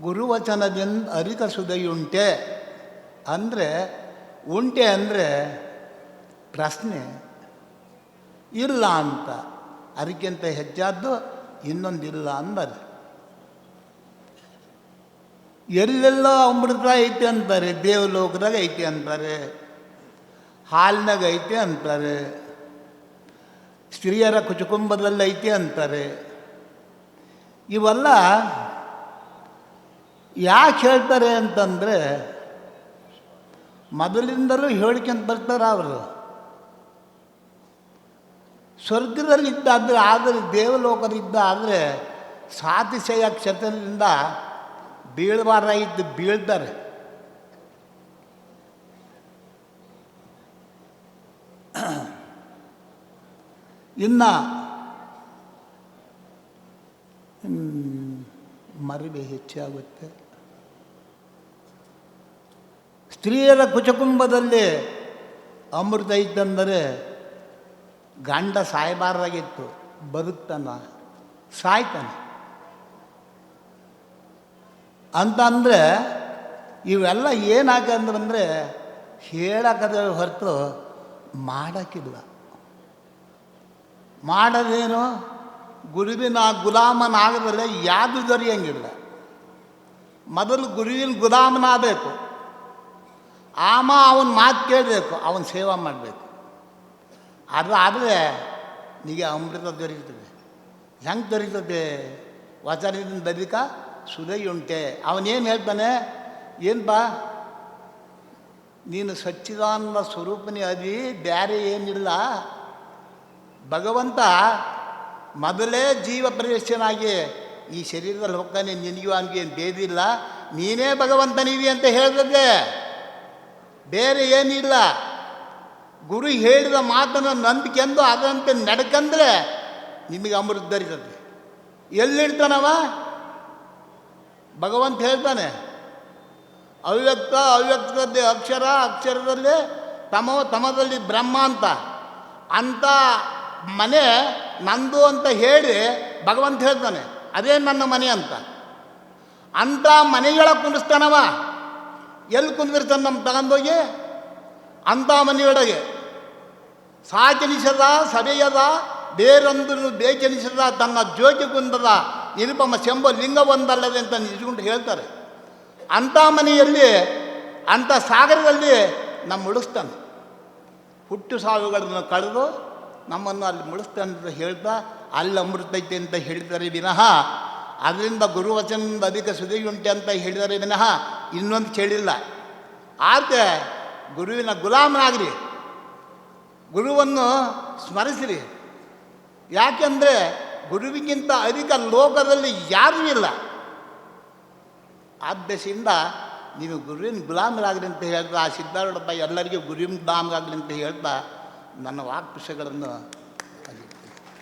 ಗುರುವಚನದಿಂದ ಅರಿತ ಸುದೆಯುಂಟೆ ಅಂದರೆ, ಉಂಟೆ ಅಂದರೆ ಪ್ರಶ್ನೆ, ಇಲ್ಲ ಅಂತ. ಅದಕ್ಕಿಂತ ಹೆಚ್ಚಾದ್ದು ಇನ್ನೊಂದಿಲ್ಲ ಅಂದರು ಎಲ್ಲೆಲ್ಲ ಅಮೃತ ಐತೆ ಅಂತಾರೆ ದೇವಲೋಕದಾಗ ಐತೆ ಅಂತಾರೆ ಹಾಲಿನಾಗ ಐತೆ ಅಂತಾರೆ ಸ್ತ್ರೀಯರ ಕುಚುಕುಂಬದಲ್ಲಿ ಐತೆ ಅಂತಾರೆ ಇವೆಲ್ಲ ಯಾಕೆ ಹೇಳ್ತಾರೆ ಅಂತಂದರೆ ಮೊದಲಿಂದಲೂ ಹೇಳ್ಕೊಂತ ಬರ್ತಾರೆ ಅವರು. ಸ್ವರ್ಗದಲ್ಲಿದ್ದಾದರೆ ಆದರೆ ದೇವಲೋಕದಿದ್ದ ಆದರೆ ಸಾತಿಶಯ ಕ್ಷೇತ್ರದಿಂದ ಬೀಳಬಾರ್ದಾಗಿದ್ದು ಬೀಳ್ತಾರೆ. ಇನ್ನು ಮರಿಬೆ ಹೆಚ್ಚಾಗುತ್ತೆ. ಸ್ತ್ರೀಯರ ಕುಚಕುಂಬದಲ್ಲಿ ಅಮೃತ ಇದ್ದಂದರೆ ಗಂಡ ಸಾಯಬಾರ್ದಾಗಿತ್ತು, ಬದುಕ್ತಾನ, ಸಾಯ್ತಾನೆ. ಅಂತಂದರೆ ಇವೆಲ್ಲ ಏನಾಗಂದ್ರೆ ಹೇಳಕ್ಕದ ಹೊರತು ಮಾಡೋಕ್ಕಿಲ್ಲ. ಮಾಡೋದೇನು? ಗುರುವಿನ ಗುಲಾಮನಾಗದಲ್ಲೇ ಯಾವುದು ದೊರೆಯಂಗಿಲ್ಲ. ಮೊದಲು ಗುರುವಿನ ಗುಲಾಮನಾಗಬೇಕು. ಆಮ ಅವನ ಮಾತು ಕೇಳಬೇಕು, ಅವನ ಸೇವಾ ಮಾಡಬೇಕು. ಅದು ಆದರೆ ನಿಮಗೆ ಅಮೃತ ದೊರೀತದೆ. ಹೆಂಗೆ ದೊರೀತದೆ? ವಚನದಿಂದ ಬದಿಕ ಸುರೈ ಉಂಟೆ. ಅವನೇನು ಹೇಳ್ತಾನೆ? ಏನು ಬಾ, ನೀನು ಸಚ್ಚಿದಾನಂದ ಸ್ವರೂಪನೇ ಅದಿ ಬೇರೆ ಏನಿಲ್ಲ. ಭಗವಂತ ಮೊದಲೇ ಜೀವ ಪ್ರವೇಶನಾಗಿ ಈ ಶರೀರದಲ್ಲಿ ಹೋಗ್ತಾನೆ ನಿನಗೂ ಅವನಿಗೆ ಏನು ಭೇದಿಲ್ಲ ನೀನೇ ಭಗವಂತನಿದಿ ಅಂತ ಹೇಳಿದೆ ಬೇರೆ ಏನಿಲ್ಲ. ಗುರು ಹೇಳಿದ ಮಾತನ್ನು ನಂಬಿಕೆಂದು ಅದಂತೆ ನಡ್ಕಂದ್ರೆ ನಿಮಗೆ ಅಮೃತ ದರಿತದೆ. ಎಲ್ಲಿಡ್ತಾನವ? ಭಗವಂತ ಹೇಳ್ತಾನೆ, ಅವ್ಯಕ್ತ ಅವ್ಯಕ್ತದಲ್ಲಿ ಅಕ್ಷರ, ಅಕ್ಷರದಲ್ಲಿ ತಮ ತಮದಲ್ಲಿ ಬ್ರಹ್ಮ ಅಂತ. ಅಂಥ ಮನೆ ನಂದು ಅಂತ ಹೇಳಿ ಭಗವಂತ ಹೇಳ್ತಾನೆ, ಅದೇ ನನ್ನ ಮನೆ ಅಂತ. ಅಂಥ ಮನೆಗಳ ಕುಂದಿಸ್ತಾನವ ಎಲ್ಲಿ ಕುಂದಿರ್ತಾನೆ ನಮ್ಮ ತಗೊಂಡೋಗಿ ಅಂಥ ಮನೆಯೊಳಗೆ ಸಾಕೆನಿಸದ ಸಭೆಯದ ಬೇರೊಂದು ಬೇಕೆನಿಸದ ತನ್ನ ಜ್ಯೋತಿ ಕುಂದದ ನಿರುಪಮ ಶಂಭ ಲಿಂಗವೊಂದಲ್ಲದೆ ಅಂತ ನಿಜಕೊಂಡು ಹೇಳ್ತಾರೆ. ಅಂಥ ಮನೆಯಲ್ಲಿ ಅಂಥ ಸಾಗರದಲ್ಲಿ ನಮ್ಮ ಉಳಿಸ್ತಾನೆ ಹುಟ್ಟು ಸಾವುಗಳನ್ನು ಕಳೆದು ನಮ್ಮನ್ನು ಅಲ್ಲಿ ಮುಳಿಸ್ತಾನೆ ಅಂತ ಹೇಳ್ತಾ, ಅಲ್ಲಿ ಅಮೃತ ಐತೆ ಅಂತ ಹೇಳ್ತಾರೆ ವಿನಃ, ಅದರಿಂದ ಗುರುವಚನದಿಂದ ಅಧಿಕ ಸುದೆಯುಂಟೆ ಅಂತ ಹೇಳಿದರೆ ವಿನಃ ಇನ್ನೊಂದು ಕೇಳಿಲ್ಲ. ಆದರೆ ಗುರುವಿನ ಗುಲಾಮನಾಗ್ರಿ. ಗುರುವನ್ನು ಸ್ಮರಿಸಿರಿ. ಯಾಕೆಂದರೆ ಗುರುವಿಗಿಂತ ಅಧಿಕ ಲೋಕದಲ್ಲಿ ಯಾರೂ ಇಲ್ಲ. ಆದ್ದರಿಂದ ನೀವು ಗುರುವಿನ ಗುಲಾಮರಾಗಲಿ ಅಂತ ಹೇಳ್ತಾ ಆ ಸಿದ್ಧಾರೂಢಪ್ಪ ಎಲ್ಲರಿಗೂ ಗುರುವಿನ ಗುಲಾಮರಾಗಲಿ ಅಂತ ಹೇಳ್ತಾ, ನನ್ನ ವಾಕ್ಪುಷಗಳನ್ನು